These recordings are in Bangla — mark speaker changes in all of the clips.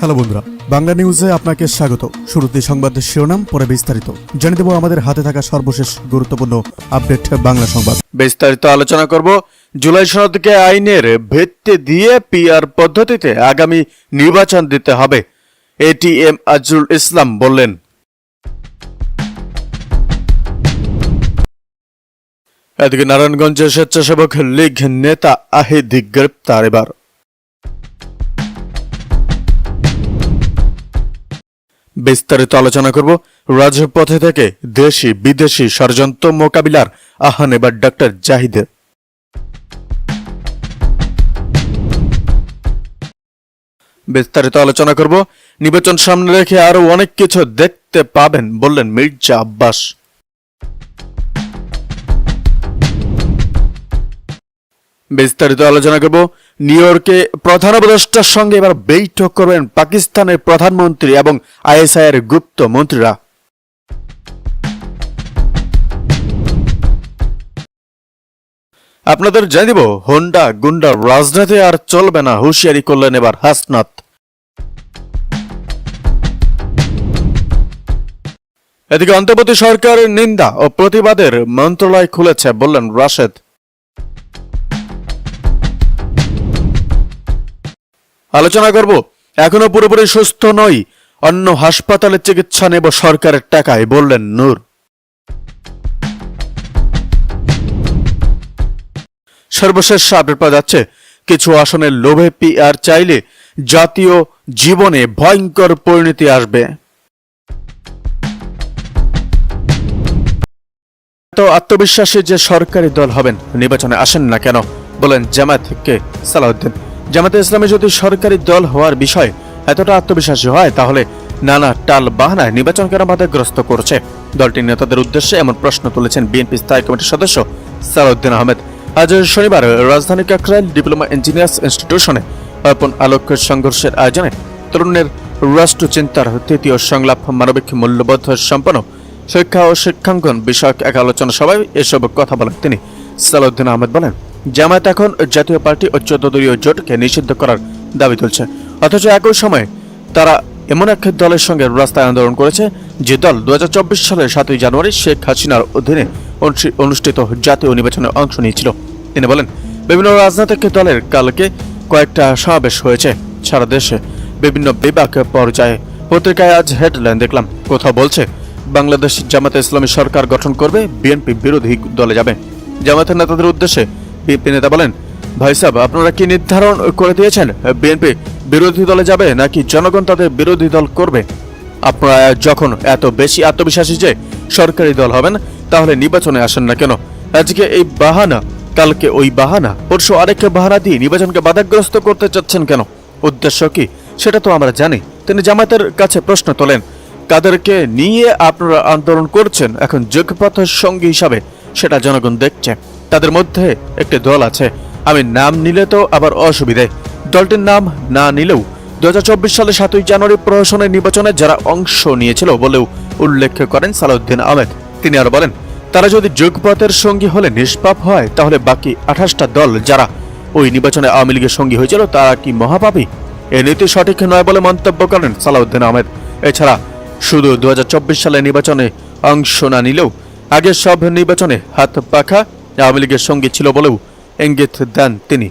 Speaker 1: হ্যালো বন্ধুরা, বাংলা নিউজে আপনাকে স্বাগত। শুরুতে সংবাদের শিরোনাম, পরে বিস্তারিত। জেনে দেব আমাদের হাতে থাকা সর্বশেষ গুরুত্বপূর্ণ আপডেট বাংলা সংবাদ।
Speaker 2: বিস্তারিত আলোচনা করব। জুলাই সনদকে আইনের ভিত্তি দিয়ে পিআর পদ্ধতিতে আগামী নির্বাচন দিতে হবে। এটিএম আজরুল ইসলাম বললেন। এদিকে নারায়ণগঞ্জের স্বেচ্ছাসেবক লীগ নেতা আহিদি গ্রেপ্তার এবার। বিস্তারিত আলোচনা করব। রাজপথে থেকে দেশি, বিদেশি ষড়যন্ত্র মোকাবিলার আহ্বান এবার ডক্টর জাহিদের। বিস্তারিত আলোচনা করব। নির্বাচন সামনে রেখে আরও অনেক কিছু দেখতে পাবেন বললেন মির্জা আব্বাস। বিস্তারিত আলোচনা করব। নিউ ইয়র্কে প্রধান উপদেষ্টার সঙ্গে এবার বৈঠক করবেন পাকিস্তানের প্রধানমন্ত্রী এবং আইএসআই এর গুপ্ত মন্ত্রীরা। আপনাদের জানিয়ে দিব, হোন্ডা গুন্ডা রাজনীতি আর চলবে না, হুঁশিয়ারি করলেন এবার হাসনাত। এদিকে অন্তর্বর্তী সরকারের নিন্দা ও প্রতিবাদের মন্ত্রণালয় খুলেছে, বললেন রাশেদ। আলোচনা করব। এখনও পুরোপুরি সুস্থ নই। অন্য হাসপাতালে চিকিৎসা নেব সরকারের টাকায়, বললেন নূর। সর্বশেষ আপডেট পাওয়া যাচ্ছে, কিছু আসনের লোভে পিআর চাইলে জাতীয় জীবনে ভয়ঙ্কর পরিণতি আসবে। তো আত্মবিশ্বাসী যে সরকারি দল হবেন, নির্বাচনে আসেন না কেন, বলেন জামায়াতকে সালাউদ্দিন। জামাতে ইসলামে যদি সরকারি দল হওয়ার বিষয় এতটা আত্মবিশ্বাসী হয়, তাহলে নানা টাল বাহানায় নির্বাচন কেন বাধাগ্রস্ত করছে? দলটির নেতাদের উদ্দেশ্যে এমন প্রশ্ন তুলেছেন বিএনপি স্থায়ী কমিটির সদস্য সালাউদ্দিন আহমেদ। আজ শনিবার রাজধানী কাকরাইল ডিপ্লোমা ইঞ্জিনিয়ার্স ইনস্টিটিউশনে অর্পণ আলোকের সংঘর্ষের আয়োজনে তরুণের রাষ্ট্র চিন্তার তৃতীয় সংলাপ মানবিক মূল্যবোধ সম্পন্ন শিক্ষা ও শিক্ষাঙ্গন বিষয়ক এক আলোচনা সভায় এসব কথা বলেন তিনি। সালাউদ্দিন আহমেদ বলেন জামায়াত এখন জাতীয় পার্টি ও চোদ্দ দলীয় জোটকে নিষিদ্ধ করার দাবি তুলছে। অথচ একই সময়ে তারা এমন এক দলের সঙ্গে রাস্তায় আন্দোলন করেছে, যে দল দুহাজার চব্বিশ সালের সাতই জানুয়ারি শেখ হাসিনার অধীনে অনুষ্ঠিত জাতীয় নির্বাচনে অংশ নিয়েছিল। তিনি বলেন, বিভিন্ন রাজনৈতিক দলের কালকে কয়েকটা সমাবেশ হয়েছে সারা দেশে। বিভিন্ন বিভাগ পর্যায়ে পত্রিকায় আজ হেডলাইন দেখলাম। কোথাও বলছে, বাংলাদেশ জামাতে ইসলামী সরকার গঠন করবে, বিএনপি বিরোধী দলে যাবে। জামাতের নেতাদের উদ্দেশ্যে বিএনপি নেতা বলেন, ভাই সাহেব আপনারা কি নির্ধারণ করে দিয়েছেন? বিএনপি বিরোধী দলে যাবে নাকি জনগণ তাদের বিরোধী দল করবে? আপনারা যখন এত বেশি আত্মবিশ্বাসী যে সরকারি দল হবেন, তাহলে নির্বাচনে আসেন না কেন? আজকে এই বাহানা, কালকে ওই বাহানা, পরশু আরেক বাহানা দিয়ে নির্বাচনকে বাধাগ্রস্ত করতে চাচ্ছেন কেন? উদ্দেশ্য কি? সেটা তো আমরা জানি। তিনি জামাতের কাছে প্রশ্ন তোলেন, কাদেরকে নিয়ে আপনারা আন্দোলন করছেন এখন যোগপথের সঙ্গী হিসাবে? সেটা জনগণ দেখছে। তাদের মধ্যে একটি দল আছে। আমি নাম নিলে তো আবার অসুবিধে। দলটির নাম না নিলেও দু সালে সাতই জানুয়ারি প্রহসনের নির্বাচনে যারা অংশ নিয়েছিল বলেও উল্লেখ করেন সালাউদ্দিন আহমেদ। তিনি আরও বলেন, তারা যদি যোগপথের সঙ্গী হলে নিষ্পাপ হয়, তাহলে বাকি আঠাশটা দল যারা ওই নির্বাচনে আওয়ামী লীগের সঙ্গী হয়েছিল, তারা কি মহাপাপী? এ নীতি সঠিক নয় বলে মন্তব্য করেন সালাউদ্দিন আহমেদ। এছাড়া শুধু দুই হাজার চব্বিশ সালে নির্বাচনে অংশ না নিলেও আগের সব নির্বাচনে হাত পাখা আওয়ামী লীগের সঙ্গে ছিল বলেও ইঙ্গিত দেন তিনি।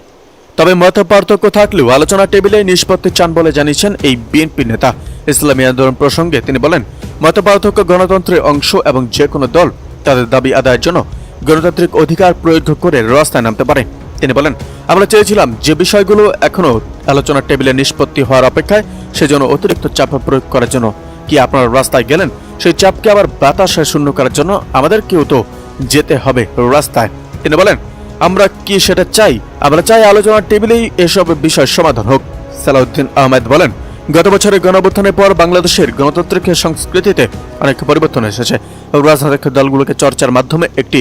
Speaker 2: তবে মত পার্থক্য থাকলেও আলোচনা টেবিলে নিষ্পত্তি চান বলে জানিয়েছেন এই বিএনপি নেতা। ইসলামী আন্দোলন প্রসঙ্গে তিনি বলেন মত পার্থক্য গণতন্ত্রের অংশ এবং যে কোনো দল তাদের দাবি আদায়ের জন্য গণতান্ত্রিক অধিকার প্রয়োগ করে রাস্তায় নামতে পারে। তিনি বলেন, আমরা চেয়েছিলাম যে বিষয়গুলো এখনও আলোচনার টেবিলে নিষ্পত্তি হওয়ার অপেক্ষায় সেজন্য অতিরিক্ত চাপ প্রয়োগ করার জন্য। কি আপনারা রাস্তায় গেলেন? সেই চাপকে আবার বাতাসে শূন্য করার জন্য আমাদের কেউ তো যেতে হবে রাস্তায়। তিনি বলেন, আমরা কি সেটা চাই? আমরা চাই আলোচনার টেবিলেই এসব বিষয় সমাধান হোক। সালাউদ্দিন আহমেদ বলেন, গত বছরের গণঅভ্যুত্থানের পর বাংলাদেশের গণতান্ত্রিক সংস্কৃতিতে অনেক পরিবর্তন এসেছে। রাজনৈতিক দলগুলোকে চর্চার মাধ্যমে একটি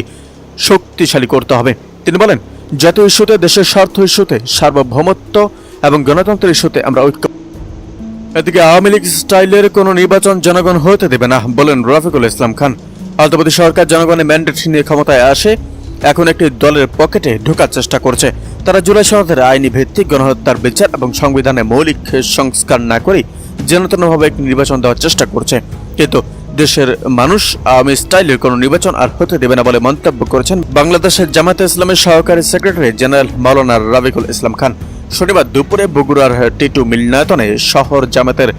Speaker 2: শক্তিশালী করতে হবে। তিনি বলেন, জাতীয় ইস্যুতে, দেশের স্বার্থ ইস্যুতে, সার্বভৌমত্ব এবং গণতন্ত্রের ইস্যুতে আমরা ঐক্য এদিকে আওয়ামী লীগ স্টাইলের কোনো নির্বাচন জনগণ হতে দেবে না, বলেন রফিকুল ইসলাম খান। আলতপতি সরকার জনগণের ম্যান্ডেট নিয়ে ক্ষমতায় আসে, এখন একটি দলের পকেটে ঢোকার চেষ্টা করছে। তারা জুলাই সনদের আইনি ভিত্তিক গণহত্যার বিচার এবং সংবিধানে মৌলিক সংস্কার না করে যেনতেনভাবে একটি নির্বাচন দেওয়ার চেষ্টা করছে। কিন্তু দেশের মানুষ আওয়ামী স্টাইলের কোনো নির্বাচন আর হতে দেবে না বলে মন্তব্য করেছেন বাংলাদেশের জামাতে ইসলামের সহকারী সেক্রেটারি জেনারেল মাওলানা রাবিকুল ইসলাম খান। শনিবার দুপুরে বগুড়ার টিটু মিলনায়তনে শহর জামাতের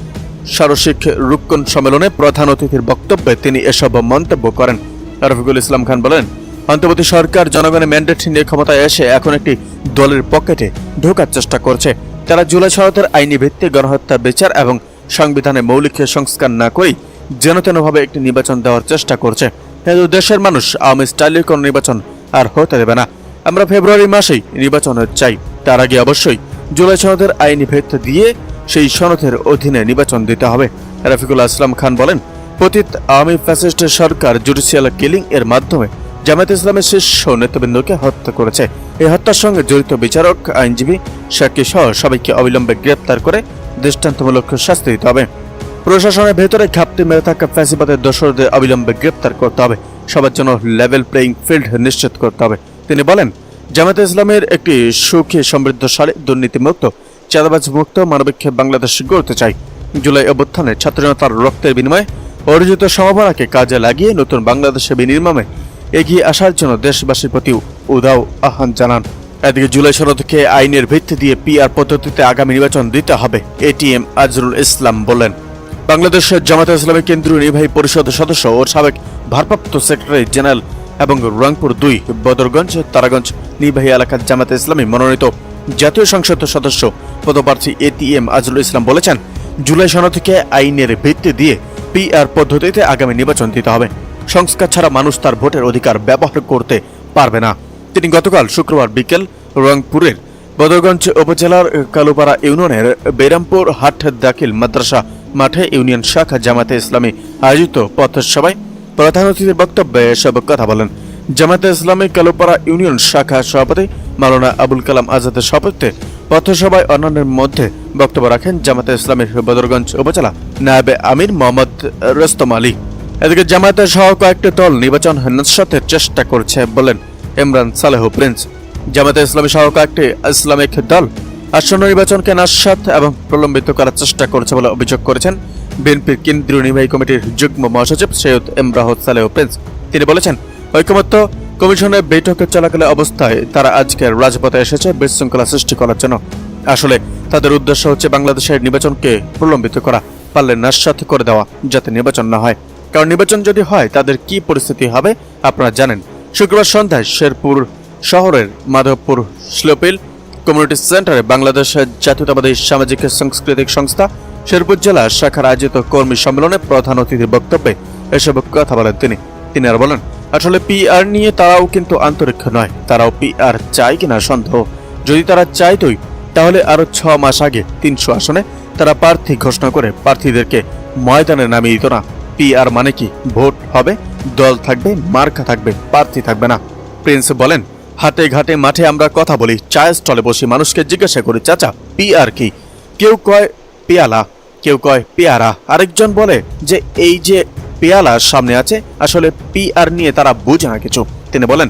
Speaker 2: সারসিক রুক্কন সম্মেলনে প্রধান অতিথির বক্তব্যে তিনি এসব মন্তব্য করেন। রফিকুল ইসলাম খান বলেন, অন্তর্বর্তী সরকার জনগণের ম্যান্ডেট নিয়ে ক্ষমতায় এসে এখন একটি দলের পকেটে ঢোকার চেষ্টা করছে। তারা জুলাই সহায়তার আইনি ভিত্তিক গণহত্যা বিচার এবং সংবিধানে মৌলিক সংস্কার না করেই যেনতেনভাবে একটি নির্বাচন দেওয়ার চেষ্টা করছে। কিন্তু দেশের মানুষ আওয়ামী স্টাইলের কোনো নির্বাচন আর হতে দেবে না। আমরা ফেব্রুয়ারি মাসেই নির্বাচন চাই। তার আগে অবশ্যই জুলাই সনদের আইনি ভিত্তি দিয়ে সেই সনদের অধীনে নির্বাচন দিতে হবে। রাফিকুল আসলাম খান বলেন, পতিত আওয়ামী ফ্যাসিস্ট সরকার জুডিশিয়াল কিলিং এর মাধ্যমে জামায়াত ইসলামের শীর্ষ নেতৃবৃন্দকে হত্যা করেছে। এই হত্যার সঙ্গে জড়িত বিচারক, আইনজীবী সাক্ষী সহ সবাইকে অবিলম্বে গ্রেপ্তার করে দৃষ্টান্তমূলক শাস্তি দিতে হবে। প্রশাসনের ভেতরে ঘাপটি মেরে থাকা ফ্যাসিবাদের দোষরদের অবিলম্বে গ্রেপ্তার করতে হবে। সবার জন্য লেভেল প্লেইং ফিল্ড নিশ্চিত করতে হবে। তিনি বলেন, জামায়াতে ইসলামের একটি সুখী সমৃদ্ধশালী দুর্নীতিমুক্ত চাঁদাবাজ মুক্ত মানবিক বাংলাদেশ গড়তে চাই জুলাই অভ্যুত্থানে ছাত্র জনতার রক্তের বিনিময়ে অর্জিত সম্ভাবনাকে কাজে লাগিয়ে নতুন বাংলাদেশে বিনির্মাণে এগিয়ে আসার জন্য দেশবাসীর প্রতি উদাও আহ্বান জানান। এদিকে জুলাই সনদকে আইনের ভিত্তি দিয়ে পিআর পদ্ধতিতে আগামী নির্বাচন দিতে হবে, এটিএম আজরুল ইসলাম বলেন। বাংলাদেশের জামাতে ইসলামী কেন্দ্রীয় নির্বাহী পরিষদের সদস্য ও সাবেক ভারপ্রাপ্ত সেক্রেটারি জেনারেল এবং রংপুর দুই বদরগঞ্জ, তারাগঞ্জ নির্বাহী এলাকার জামাতে ইসলামী মনোনীত। জাতীয় সংসদ সদস্য পদপ্রার্থী এটিএম আজরুল ইসলাম বলেছেন, জুলাই সনদ থেকে আইনের ভিত্তি দিয়ে পিআর পদ্ধতিতে আগামী নির্বাচন দিতে হবে। সংস্কার ছাড়া মানুষ তার ভোটের অধিকার ব্যবহার করতে পারবে না। তিনি গতকাল শুক্রবার বিকেল রংপুরের বদরগঞ্জ উপজেলার কালুপাড়া ইউনিয়নের বেরামপুর হাট দাখিল মাদ্রাসা মাঠে ইউনিয়ন শাখা জামাতে ইসলামী আয়োজিত পথসভায় প্রধান অতিথির বক্তব্যে এসব কথা বলেন। জামাতে ইসলামী কালুপাড়া ইউনিয়ন শাখা সভাপতি মাওলানা আবুল কালাম আজাদের সভাপতিত্বে পথসভায় অন্যান্যের মধ্যে বক্তব্য রাখেন জামাতে ইসলামের বদরগঞ্জ উপজেলা নায়েবে আমির মোহাম্মদ রস্তম আলী। এদিকে জামায়াতের সহ কয়েকটি দল নির্বাচন নস্বাতের চেষ্টা করছে বলেন ইমরান সালেহ প্রিন্স। জামায়াতে ইসলামী সহ কয়েকটি ইসলামিক দল আসন্ন নির্বাচনকে নাস্বাত এবং প্রলম্বিত করার চেষ্টা করছে বলে অভিযোগ করেছেন বিএনপির কেন্দ্রীয় নির্বাহী কমিটির যুগ্ম মহাসচিব সৈয়দ ইমরাহত সালেহ প্রিন্স। তিনি বলেছেন, ঐকমত্য কমিশনের বৈঠকে চলাকালে অবস্থায় তারা আজকের রাজপথে এসেছে, বিশৃঙ্খলা সৃষ্টি করার জন্য। আসলে তাদের উদ্দেশ্য হচ্ছে বাংলাদেশের নির্বাচনকে প্রলম্বিত করা, পারলে নাস্বাত করে দেওয়া, যাতে নির্বাচন না হয়। কারণ নির্বাচন যদি হয়, তাদের কি পরিস্থিতি হবে, আপনারা জানেন। শুক্রবার সন্ধ্যায় শেরপুর শহরের মাধবপুর স্লোপিল কমিউনিটি সেন্টারে বাংলাদেশ জাতীয়তাবাদী সামাজিক সাংস্কৃতিক সংস্থা শেরপুর জেলা শাখার আয়োজিত কর্মী সম্মেলনে প্রধান অতিথির বক্তব্যে এসব কথা বলেন তিনি। তিনি আর বলেন, আসলে পিআর নিয়ে তারাও কিন্তু আন্তরিক নয়। তারাও পিআর চায় কিনা সন্দেহ। যদি তারা চাইতই, তাহলে আরও ছ মাস আগে তিনশো আসনে তারা প্রার্থী ঘোষণা করে প্রার্থীদেরকে ময়দানে নামিয়ে দিত না। পিআর মানে কি? ভোট হবে, দল থাকবে, মার্কা থাকবে, প্রার্থী থাকবে না। প্রিন্স বলেন, হাটে ঘাটে মাঠে আমরা কথা বলি, চায়ের স্টলে বসে মানুষকে জিজ্ঞাসা করি, চাচা পিআর কি? কেউ কয়, পেয়ালা। কেউ কয়, পেয়ারা। আরেকজন বলে যে, এই যে পেয়ালা সামনে আছে। আসলে পিআর নিয়ে তারা বোঝে না কিছু। তিনি বলেন